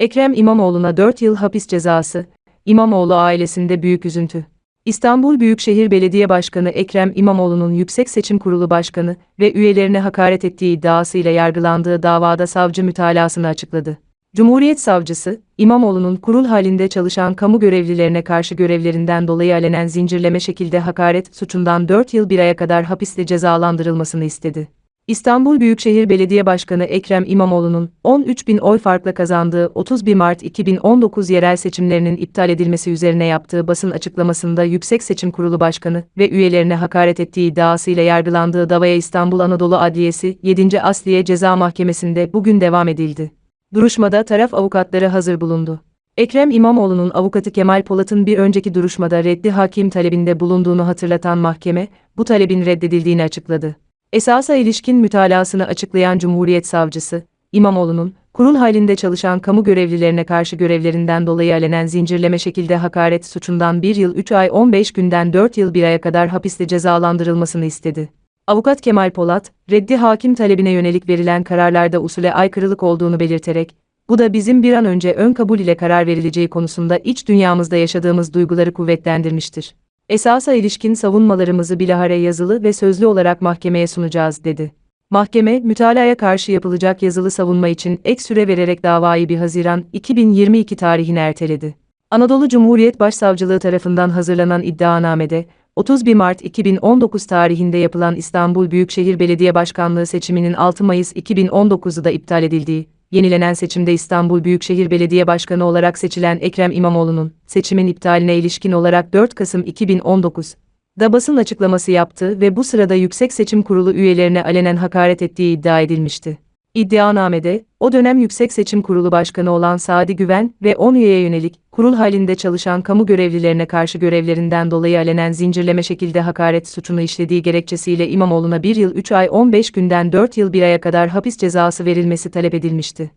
Ekrem İmamoğlu'na 4 yıl hapis cezası, İmamoğlu ailesinde büyük üzüntü. İstanbul Büyükşehir Belediye Başkanı Ekrem İmamoğlu'nun Yüksek Seçim Kurulu Başkanı ve üyelerine hakaret ettiği iddiasıyla yargılandığı davada savcı mütalasını açıkladı. Cumhuriyet Savcısı, İmamoğlu'nun kurul halinde çalışan kamu görevlilerine karşı görevlerinden dolayı alenen zincirleme şekilde hakaret suçundan 4 yıl 1 aya kadar hapisle cezalandırılmasını istedi. İstanbul Büyükşehir Belediye Başkanı Ekrem İmamoğlu'nun 13 bin oy farkla kazandığı 31 Mart 2019 yerel seçimlerinin iptal edilmesi üzerine yaptığı basın açıklamasında Yüksek Seçim Kurulu Başkanı ve üyelerine hakaret ettiği iddiasıyla yargılandığı davaya İstanbul Anadolu Adliyesi 7. Asliye Ceza Mahkemesi'nde bugün devam edildi. Duruşmada taraf avukatları hazır bulundu. Ekrem İmamoğlu'nun avukatı Kemal Polat'ın bir önceki duruşmada reddi hakim talebinde bulunduğunu hatırlatan mahkeme, bu talebin reddedildiğini açıkladı. Esasa ilişkin mütalasını açıklayan Cumhuriyet Savcısı, İmamoğlu'nun, kurul halinde çalışan kamu görevlilerine karşı görevlerinden dolayı alenen zincirleme şekilde hakaret suçundan 1 yıl 3 ay 15 günden 4 yıl 1 aya kadar hapiste cezalandırılmasını istedi. Avukat Kemal Polat, reddi hakim talebine yönelik verilen kararlarda usule aykırılık olduğunu belirterek, bu da bizim bir an önce ön kabul ile karar verileceği konusunda iç dünyamızda yaşadığımız duyguları kuvvetlendirmiştir. Esasa ilişkin savunmalarımızı bilahare yazılı ve sözlü olarak mahkemeye sunacağız, dedi. Mahkeme, mütalaya karşı yapılacak yazılı savunma için ek süre vererek davayı 1 Haziran 2022 tarihine erteledi. Anadolu Cumhuriyet Başsavcılığı tarafından hazırlanan iddianamede, 31 Mart 2019 tarihinde yapılan İstanbul Büyükşehir Belediye Başkanlığı seçiminin 6 Mayıs 2019'da iptal edildiği, yenilenen seçimde İstanbul Büyükşehir Belediye Başkanı olarak seçilen Ekrem İmamoğlu'nun, seçimin iptaline ilişkin olarak 4 Kasım 2019, da basın açıklaması yaptı ve bu sırada Yüksek Seçim Kurulu üyelerine alenen hakaret ettiği iddia edilmişti. İddianamede, o dönem Yüksek Seçim Kurulu Başkanı olan Sadi Güven ve 10 üyeye yönelik, kurul halinde çalışan kamu görevlilerine karşı görevlerinden dolayı alenen zincirleme şekilde hakaret suçunu işlediği gerekçesiyle İmamoğlu'na 1 yıl 3 ay 15 günden 4 yıl 1 aya kadar hapis cezası verilmesi talep edilmişti.